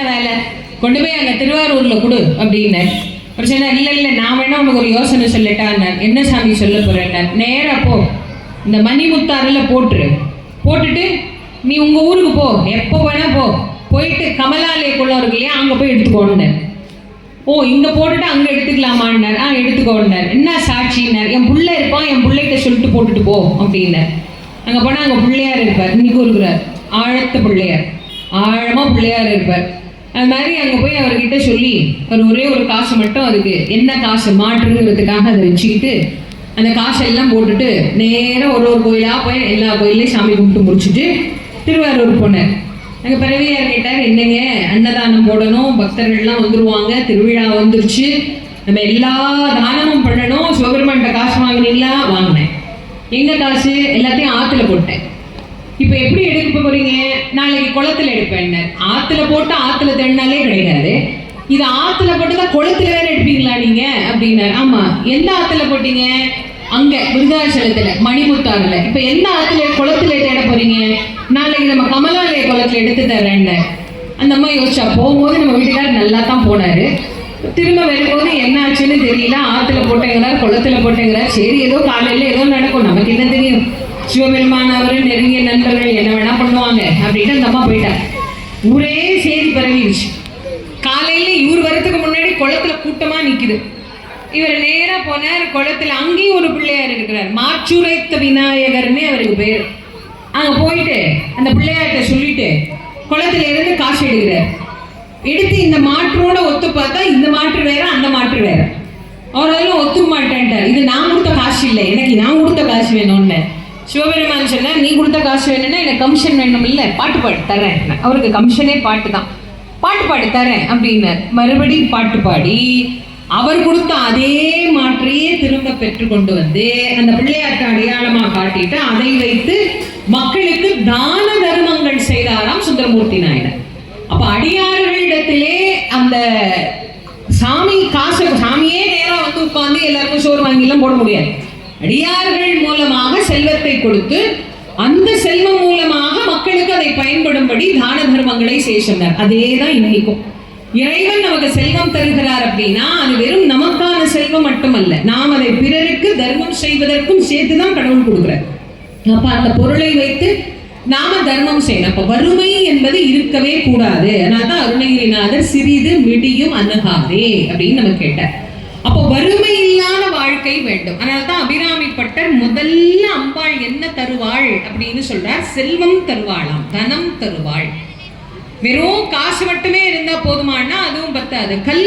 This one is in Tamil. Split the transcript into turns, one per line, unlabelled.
என்ன வேலை? கொண்டு போய் அங்கே திருவாரூரில் கொடு அப்படின்னார் அவர் சொன்னார் இல்லை இல்லை நான் வேணா உனக்கு ஒரு யோசனை சொல்லட்டான்னார் என்ன சாமி சொல்ல போறேன்னார் நேராக போ. இந்த மணிமுத்தாறுல போட்டுரு. போட்டுட்டு நீ உங்கள் ஊருக்கு போ. எப்போ வேணால் போ. போயிட்டு கமலாலய குளம் இருக்கு இல்லையா அங்கே போய் எடுத்துக்கோன்னார் ஓ இங்கே போட்டுட்டு அங்கே எடுத்துக்கலாமான்னார். ஆ எடுத்துக்கோன்னார். என்ன சாட்சின்னார்? என் பிள்ளை இருப்பான் என் பிள்ளைகிட்ட சொல்லிட்டு போட்டுட்டு போ அப்படின்னார் அங்கே போனால் அங்கே பிள்ளையார் இருப்பார். இன்னைக்கு இருக்கிறார் ஆழத்த பிள்ளையார். ஆழமாக பிள்ளையார் இருப்பார். அது மாதிரி அங்கே போய் அவர்கிட்ட சொல்லி ஒரு ஒரே ஒரு காசு மட்டும் அதுக்கு என்ன காசு மாற்றுங்கிறதுக்காக அதை வச்சுக்கிட்டு அந்த காசெல்லாம் போட்டுட்டு நேராக ஒரு ஒரு கோயிலாக போய் எல்லா கோயிலையும் சாமி கும்பிட்டு முடிச்சுட்டு திருவாரூர் போனார் அங்கே பிறவியார் கேட்டார் என்னங்க அன்னதானம் போடணும் பக்தர்கள்லாம் வந்துடுவாங்க திருவிழா வந்துருச்சு நம்ம எல்லா தானமும் பண்ணணும் சிவபெருமான்கிட்ட காசு வாங்கினீங்களா? வாங்கினேன். எங்க காசு? எல்லாத்தையும் ஆற்றுல போட்டேன். இப்போ எப்படி எடுக்க போறீங்க? நாளைக்கு குளத்துல எடுப்பேன் ஆத்துல போட்டு ஆத்துல தென்னாலே கிடையாது. இது ஆத்துல போட்டுதான் குளத்துல வேற எடுப்பீங்களா நீங்க? அப்படின்னாரு. ஆமா. எந்த ஆத்துல போட்டீங்க? அங்க விருதாச்சலத்துல மணிமுத்தாறுல. இப்ப எந்த ஆத்துல குளத்துல தேட போறீங்க? நாளைக்கு நம்ம கமலாலய குளத்துல எடுத்து தரேன் அந்த அம்மா யோசிச்சா போகும்போது நம்ம வீட்டுக்காரர் நல்லா தான் போனாரு. திரும்ப வரும்போது என்ன ஆச்சுன்னு தெரியல. ஆத்துல போட்டேங்கிறார் குளத்துல போட்டேங்கிறார். சரி ஏதோ காலையில ஏதோ நடக்கும். நமக்கு என்ன தெரியும்? சிவபெருமான் அவர் நண்பர்கள் என்ன வேணா பண்ணுவாங்க. அப்படின்ட்டு அந்த அம்மா போயிட்டார் ஊரே செய்தி பரவிடுச்சு காலையில இவர் வரத்துக்கு முன்னாடி குளத்துல கூட்டமா நிக்குது. இவர் நேரா போனார் குளத்துல அங்கேயும் ஒரு பிள்ளையார் இருக்கிறார். மாச்சுரைத்த விநாயகர்னு அவருக்கு பேர். அங்க போயிட்டு அந்த பிள்ளையார்கிட்ட சொல்லிட்டு குளத்துல இருந்து காசு எடுக்கிறார். எடுத்து இந்த மாற்றோட ஒத்து பார்த்தா இந்த மாற்று வேற அந்த மாற்று வேற. அவர் அதெல்லாம் ஒத்துக்க மாட்டேன்ட்டார். இது நான் கொடுத்த காசு இல்லை. எனக்கு நான் கொடுத்த காசு வேணும்னு. சிவபெருமான் சொன்னார் நீ கொடுத்த காசு வேணும்னா எனக்கு கமிஷன் வேணும். இல்லை பாட்டு பாடி தரேன். அவருக்கு கமிஷனே பாட்டு தான். பாட்டு பாடி தரேன். அப்படின்னார். மறுபடி பாட்டு பாடி அவர் கொடுத்த அதே மாற்றையே திரும்ப பெற்று கொண்டு வந்து அந்த பிள்ளையாட்டு அடையாளமா காட்டிட்டு அதை வைத்து மக்களுக்கு தான தர்மங்கள் செய்தாராம் சுந்தரமூர்த்தி நாயனர். அப்ப அடியார்களிடத்திலே அந்த சாமி காசு சாமியே நேரம் வந்து உட்காந்து எல்லாருக்கும் சோறு வாங்கி எல்லாம் போட முடியாது. அடியார்கள் மூலமாக செல்வத்தை கொடுத்து அந்த செல்வம் மூலமாக மக்களுக்கு அதை பயன்படும்படி தான தர்மங்களை செய்ய அதே தான் இன்னைக்கும் இறைவன் நமக்கு செல்வம் தருகிறார் அப்படின்னா அது வெறும் நமக்கான செல்வம் மட்டுமல்ல நாம் அதை பிறருக்கு தர்மம் செய்வதற்கும் சேர்த்து தான் கடவுள் கொடுக்குறார். அப்ப அந்த பொருளை வைத்து நாம தர்மம் செய்யணும். அப்ப வறுமை என்பது இருக்கவே கூடாது. அதனால்தான் அருணகிரிநாதர் சிறிது மிடியும் அணுகாதே அப்படின்னு நம்ம கேட்டார். அப்போ வறுமையில் வாழ்க்கை வேண்டும். அதனால தான் அபிராமி பட்டர் முதல்ல அம்பாள் என்ன தருவாள் அப்படின்னு சொல்றார். செல்வம் தருவாளாம் தனம் தருவாள். வெறும் காசு மட்டுமே இருந்தா போதுமானா அதுவும் பத்தாது. கல்